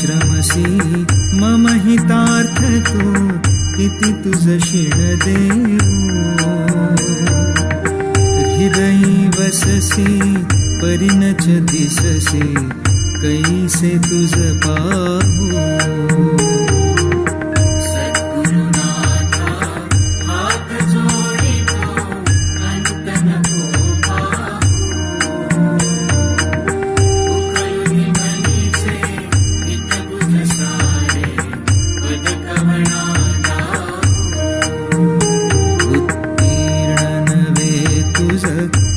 श्रमसी मम हितार्थ तू किती तुझ शिण देव हृदयी वससी परिणच दिससी कैसे तुझ पाहू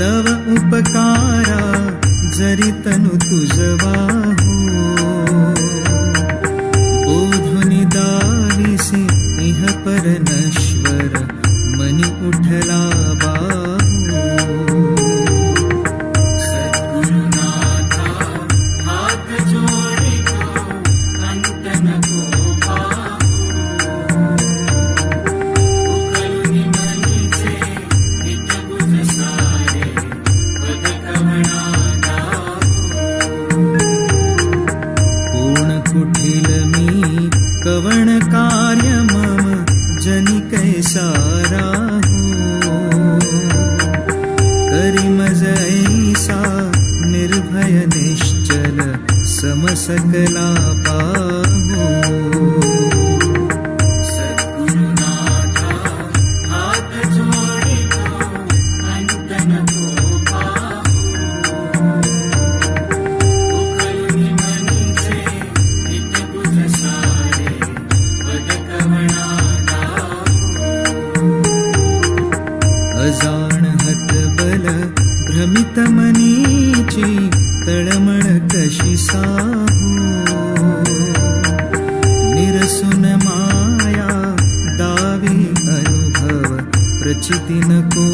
तव उपकारा जरी तनु तुझवा हतबल भ्रमित मनीची तळमळ कशी साहू చితినకో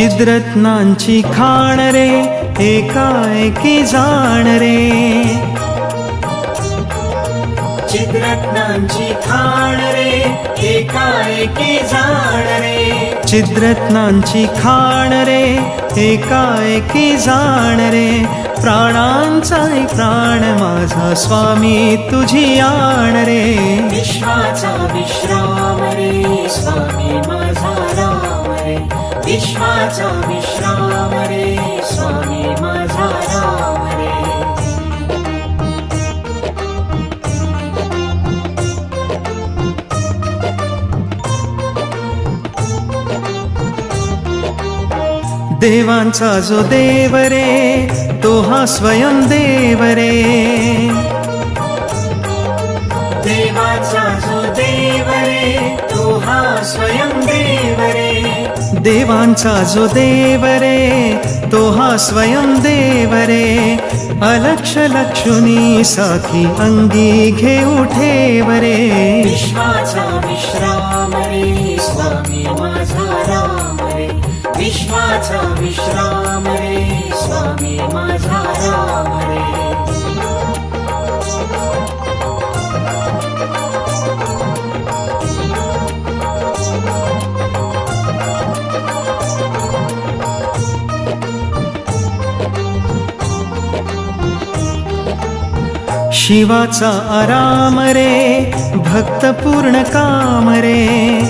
चिद्रत्नांची खाण रे एकाएकी जाण रे. चिद्रत्नांची खाण रे एकाएकी जाण रे. चिद्रत्नांची खाण रे एकाएकी जाण रे. प्राणांचा प्राण माझा स्वामी तुझी आण रे. विश्वाचा विश्राम रे स्वामी विश्वाचा विश्राम रे स्वामी माझा राम रे देवांचा जो देव रे तो हा स्वयं देव रे. देवाचा जो देव रे तो हा स्वयं देवांचा जो देव रे तो हा स्वयं देव रे. अलक्ष लक्षुनी साखी अंगी घेऊ ठेव रे विश्वाचा विश्राम रे स्वामी माझा राम रे. विश्वाचा विश्राम रे स्वामी माझा राम रे. शिवाचा आराम रे भक्त पूर्ण काम रे.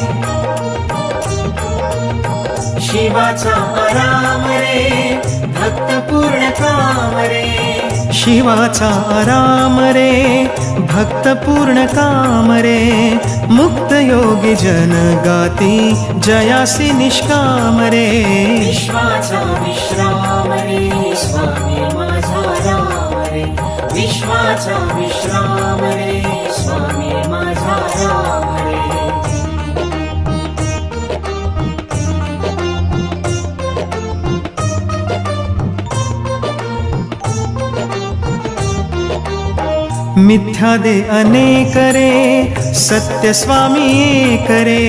शिवाचा आराम रे भक्त पूर्ण काम रे. शिवाचा आराम रे भक्त पूर्ण काम रे. मुक्त योगी जन गाती जयासी निष्काम रे. विश्वाचा विश्राम रे स्वामी विश्वाचा विश्राम रे स्वामी माझा राम रे मिथ्या दे अनेक रे सत्य स्वामी एक रे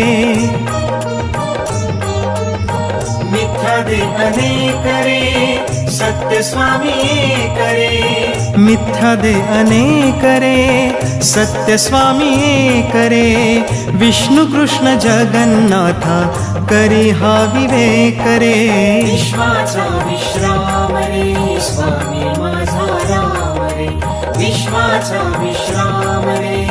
मिथ्या दे अनेक रे सत्य स्वामी एक रे मिथ्या दे अनेक रे सत्य स्वामी एक रे विष्णु कृष्ण जगन्नाथा करी हा विवेक रे। विश्वाचा विश्राम रे स्वामी माझा राम रे। विश्वाचा विश्राम रे।